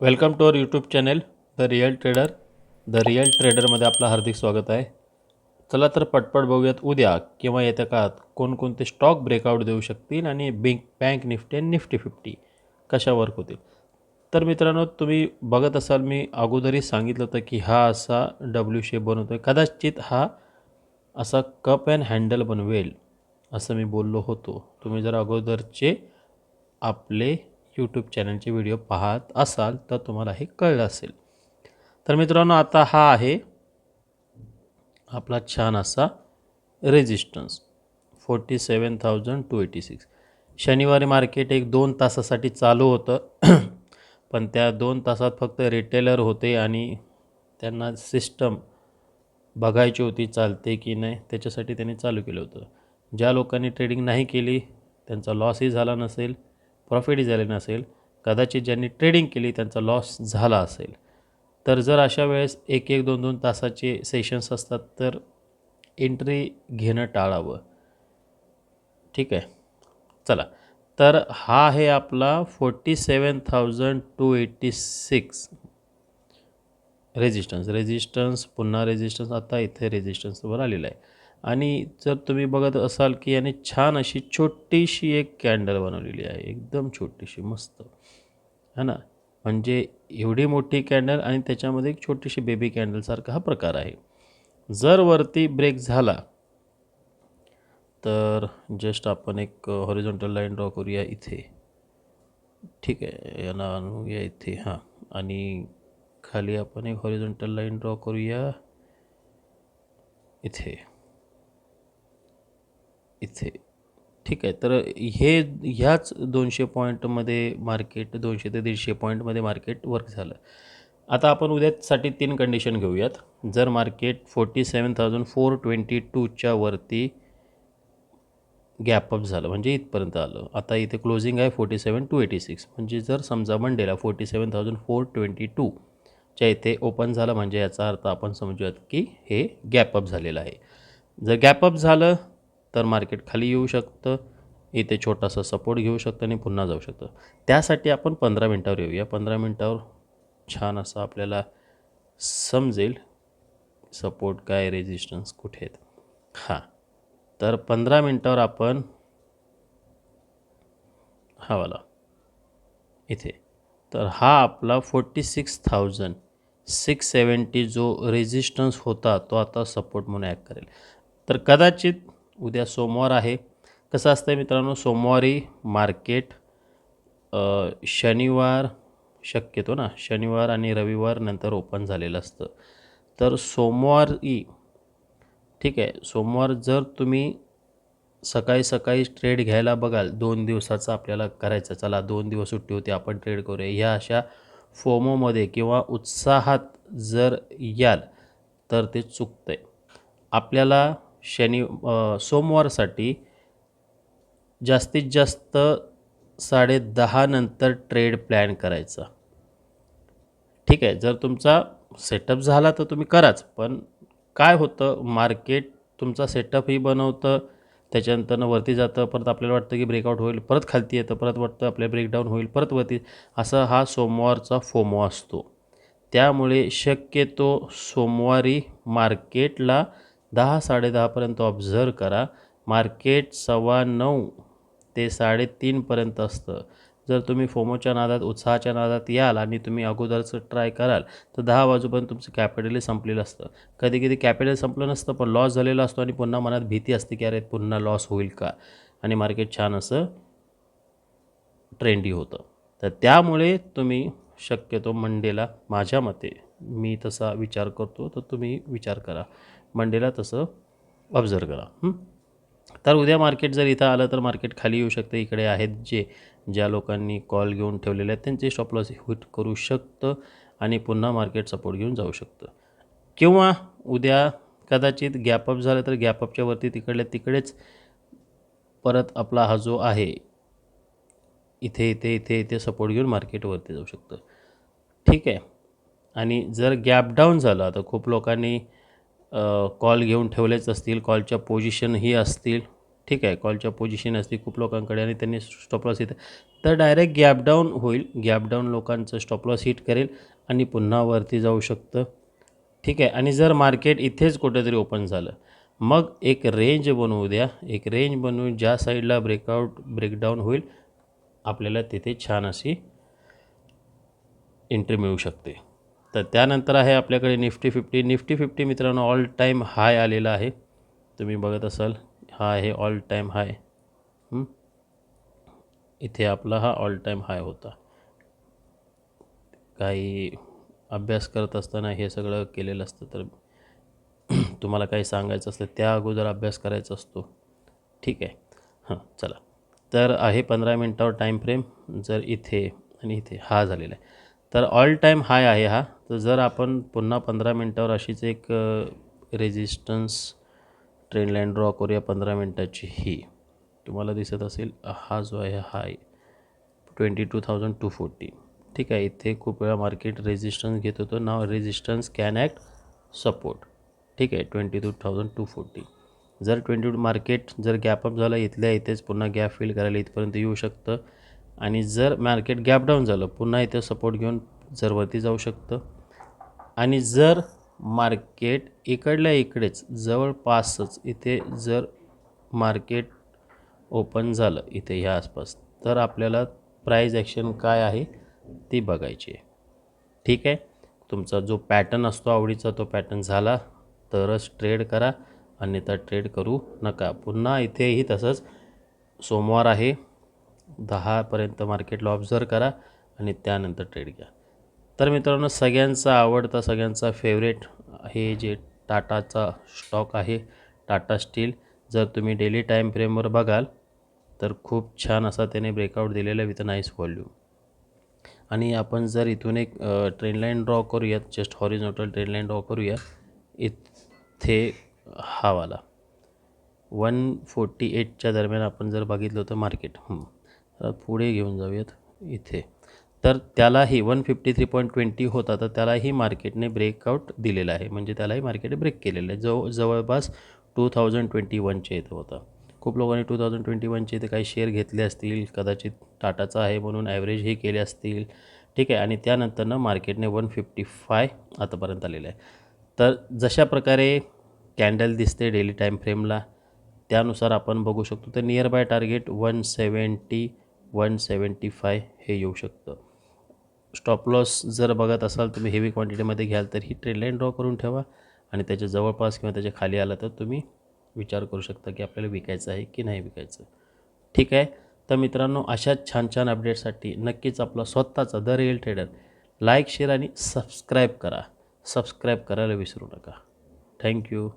Welcome to our YouTube channel the real trader the real ट्रेडरमध्ये आपलं हार्दिक स्वागत आहे. चला तर पटपट बघूयात उद्या किंवा येत्या काळात कोणकोणते स्टॉक ब्रेकआउट देऊ शकतील आणि बिंक बँक निफ्टी आणि निफ्टी फिफ्टी कशा वर्क होतील. तर मित्रांनो तुम्ही बघत असाल मी अगोदरही सांगितलं होतं की हा असा डब्ल्यू शेप बनवतो आहे कदाचित हा असा कप अँड हँडल बनवेल असं मी बोललो होतो. तुम्ही जर अगोदरचे आपले यूट्यूब चॅनलचे व्हिडिओ पाहत असाल तर तुम्हाला हे कळलं असेल. तर मित्रांनो आता हा आहे आपला छान असा resistance forty seven thousand two eighty six शनिवारी मार्केट एक दोन तासासाठी चालू होतं पण त्या दोन तासात फक्त रिटेलर होते आणि त्यांना सिस्टम बघायची होती चालते की नाही त्याच्यासाठी त्यांनी चालू केलं होतं. ज्या लोकांनी ट्रेडिंग नाही केली त्यांचा लॉसही झाला नसेल. प्रॉफिट झाले नसेल कदाचित ज्यांनी ट्रेडिंग केली त्यांचा लॉस झाला असेल. तर जर अशा वेळेस एक एक दोन दोन तासाचे सेशन्स असतात तर एंट्री घेणं टाळावं. ठीक आहे? चला. तर हा आहे आपला forty seven thousand two eighty six resistance resistance पुन्हा रेजिस्टन्स आता इथे रेजिस्टन्सवर आलेला आहे. आणि जर तुम्ही बघत असाल की याने छान अशी छोटीशी एक कॅन्डल बनवलेली आहे एकदम छोटीशी मस्त. है ना? म्हणजे एवढी मोठी कॅन्डल आणि त्याच्यामध्ये एक छोटीशी बेबी कॅन्डलसारखा हा प्रकार आहे. जर वरती ब्रेक झाला तर जस्ट आपण एक हॉरिझॉन्टल लाईन ड्रॉ करूया इथे. ठीक आहे यांना आणूया इथे हां. आणि खाली आपण एक हॉरिझॉन्टल लाईन ड्रॉ करूया इथे. इथे. ठीक आहे तर हे ह्याच दोनशे पॉईंटमध्ये मार्केट दोनशे ते दीडशे पॉईंटमध्ये मार्केट वर्क झालं. आता आपण उद्यासाठी तीन कंडिशन घेऊयात. जर market forty seven thousand four twenty टूच्या वरती गॅपअप झालं म्हणजे इथपर्यंत आलं. आता इथे क्लोजिंग आहे forty seven two eighty six म्हणजे जर समजा मंडेला forty seven thousand four twenty टूच्या इथे ओपन झालं म्हणजे याचा अर्थ आपण समजूयात की हे गॅपअप झालेलं आहे. जर गॅपअप झालं तर मार्केट खाली येऊ शकतं. इथे छोटासा सपोर्ट घेऊ शकतं आणि पुन्हा जाऊ शकतं. त्यासाठी आपण पंधरा मिनटावर येऊया. पंधरा मिनटावर छान असं आपल्याला समजेल सपोर्ट काय रेजिस्टन्स कुठे आहेत. हां. तर पंधरा मिनटावर आपण हा वाला. इथे. तर हा आपला forty six thousand six seventy जो रेजिस्टन्स होता तो आता सपोर्ट म्हणून ॲक्ट करेल. तर कदाचित उद्या सोमवार आहे. कसं असतं आहे मित्रांनो? सोमवारी मार्केट शनिवार शक्यतो ना शनिवार आणि रविवार नंतर ओपन झालेलं असतं. तर सोमवारी ठीक आहे सोमवार जर तुम्ही सकाळी सकाळी ट्रेड घ्यायला बघाल दोन दिवसाचं आपल्याला करायचं चला दोन दिवस सुट्टी होती आपण ट्रेड करूया. ह्या अशा फोमोमध्ये किंवा उत्साहात जर याल तर ते चुकतं आहे आपल्याला शनि सोमवारसाठी जास्तीत जास्त साडे ट्रेड प्लॅन करायचा. ठीक आहे जर तुमचा सेटअप झाला तर तुम्ही कराच पण काय होतं मार्केट तुमचा सेटअपही बनवतं त्याच्यानंतरनं वरती जातं परत आपल्याला वाटतं की ब्रेकआउट होईल परत खालती येतं परत वाटतं आपल्या ब्रेकडाऊन होईल परत वरती असं हा सोमवारचा फोमो असतो. त्यामुळे शक्यतो सोमवारी मार्केटला दहा साडेदहापर्यंत ऑब्झर्व करा. मार्केट सव्वा नऊ ते साडेतीनपर्यंत असतं. जर तुम्ही फोमोच्या नादात उत्साहाच्या नादात याल आणि तुम्ही अगोदरचं ट्राय कराल तर दहा वाजूपर्यंत तुमचं कॅपिटलही संपलेलं असतं. कधी कधी कॅपिटल संपलं नसतं पण लॉस झालेला असतो आणि पुन्हा मनात भीती असते की अरे पुन्हा लॉस होईल का? आणि मार्केट छान असं ट्रेंडी होतं. तर त्यामुळे तुम्ही शक्यतो मंडेला माझ्या मते मी तसा विचार करतो तर तुम्ही विचार करा. मंडेला तसं ऑब्झर्व करा. तर उद्या मार्केट जर इथं आलं तर मार्केट खाली येऊ शकतं. इकडे आहेत जे ज्या लोकांनी कॉल घेऊन ठेवलेले आहेत त्यांचे स्टॉप लॉस हिट करू शकतं आणि पुन्हा मार्केट सपोर्ट घेऊन जाऊ शकतं. किंवा उद्या कदाचित गॅपअप झालं तर गॅपअपच्या वरती तिकडल्या तिकडेच परत आपला हा जो आहे इथे इथे इथे इथे सपोर्ट घेऊन मार्केटवरती जाऊ शकतं. ठीक आहे. आणि जर गॅप डाऊन झालं तर खूप लोकांनी कॉल घेऊन ठेवलेच असतील कॉलच्या पोझिशनही असतील. ठीक आहे कॉलच्या पोझिशन असतील खूप लोकांकडे आणि त्यांनी स्टॉपलॉस हिट तर डायरेक्ट गॅपडाऊन होईल. गॅपडाऊन लोकांचं स्टॉपलॉस हिट करेल आणि पुन्हा वरती जाऊ शकतं. ठीक आहे आणि जर मार्केट इथेच कुठेतरी ओपन झालं मग एक रेंज बनवू द्या. एक रेंज बनवून ज्या साईडला ब्रेकआउट ब्रेकडाऊन होईल आपल्याला तिथे छान अशी एंट्री मिळू शकते. तर त्यानंतर आहे आपल्याकडे निफ्टी फिफ्टी. निफ्टी फिफ्टी मित्रांनो ऑल टाईम हाय आलेला आहे. तुम्ही बघत असाल हा आहे ऑल टाईम हाय इथे आपला हा ऑल टाईम हाय होता. काही अभ्यास करत असताना हे सगळं केलेलं असतं तर तुम्हाला काही सांगायचं असलं त्या अगोदर अभ्यास करायचा असतो. ठीक आहे. हां चला. तर आहे पंधरा मिनटावर टाईम फ्रेम जर इथे आणि इथे हा झालेला आहे. तर ऑल टाईम हाय आहे हा. तर जर आपण पुन्हा पंधरा मिनटावर अशीच एक रेजिस्टन्स ट्रेन लाईन ड्रॉ करूया पंधरा मिनटाची ही. तुम्हाला दिसत असेल हा जो आहे high twenty two thousand two forty ठीक आहे इथे खूप वेळा मार्केट रेजिस्टन्स घेत होतं. नाव रेजिस्टन्स कॅन ॲक्ट सपोर्ट ठीक आहे twenty two thousand two forty जर ट्वेंटी टू मार्केट जर गॅपअप झालं इथल्या इथेच पुन्हा गॅप फिल करायला इथपर्यंत येऊ शकतं. आणि जर मार्केट गॅप डाऊन झालं पुन्हा इथे सपोर्ट घेऊन जर वरती जाऊ शकतं. आणि जर मार्केट इकडल्या इकडेच जवळपासच इथे जर मार्केट ओपन झालं इथे ह्या आसपास तर आपल्याला प्राईज ॲक्शन काय आहे ती बघायची आहे. ठीक आहे? तुमचा जो पॅटर्न असतो आवडीचा तो पॅटर्न झाला तरच ट्रेड करा. अन्यथा ट्रेड करू नका. पुन्हा इथेही तसंच सोमवार आहे. दहापर्यंत मार्केटला ऑब्झर्व करा आणि त्यानंतर ट्रेड घ्या. तर मित्रांनो सगळ्यांचा आवडता सगळ्यांचा फेवरेट हे जे टाटाचा स्टॉक आहे टाटा स्टील. जर तुम्ही डेली टाईम फ्रेमवर बघाल तर खूप छान असा त्याने ब्रेकआउट दिलेला विथ नाईस व्हॉल्यूम आणि आपण जर इथून एक ट्रेन लाईन ड्रॉ करूयात just horizontal trend line draw करूया इथे हा वाला वन फोर्टी एटच्या दरम्यान आपण जर बघितलं होतं मार्केट पुढे घेऊन जाऊयात इथे. तर त्यालाही one fifty three point twenty होता तर त्यालाही मार्केटने ब्रेकआउट दिलेला आहे. म्हणजे त्यालाही मार्केटने ब्रेक केलेलं आहे. जव जवळपास टू थाउजंड ट्वेंटी वनच्या इथं होता. खूप लोकांनी टू थाउजंड ट्वेंटी वनचे इथे काही शेअर घेतले असतील कदाचित टाटाचा आहे म्हणून ॲव्हरेजही केले असतील. ठीक आहे आणि त्यानंतरनं मार्केटने वन फिफ्टी फाय आतापर्यंत आलेलं आहे. तर जशा प्रकारे कॅन्डल दिसते डेली टाईम फ्रेमला त्यानुसार आपण बघू शकतो तर near buy target one seventy one seventy five हे येऊ शकतं. स्टॉप लॉस जर बघत असाल तुम्ही हेवी क्वांटिटीमध्ये घ्याल तर ही ट्रेन लाईन ड्रॉ करून ठेवा आणि त्याच्या जवळपास किंवा त्याच्याखाली आलं तर तुम्ही विचार करू शकता की आपल्याला विकायचं आहे की नाही विकायचं. ठीक आहे? तर मित्रांनो अशाच छान छान अपडेटसाठी नक्कीच आपला स्वतःचा the real trader like share आणि सबस्क्राईब करा. सबस्क्राईब करायला विसरू नका. थँक्यू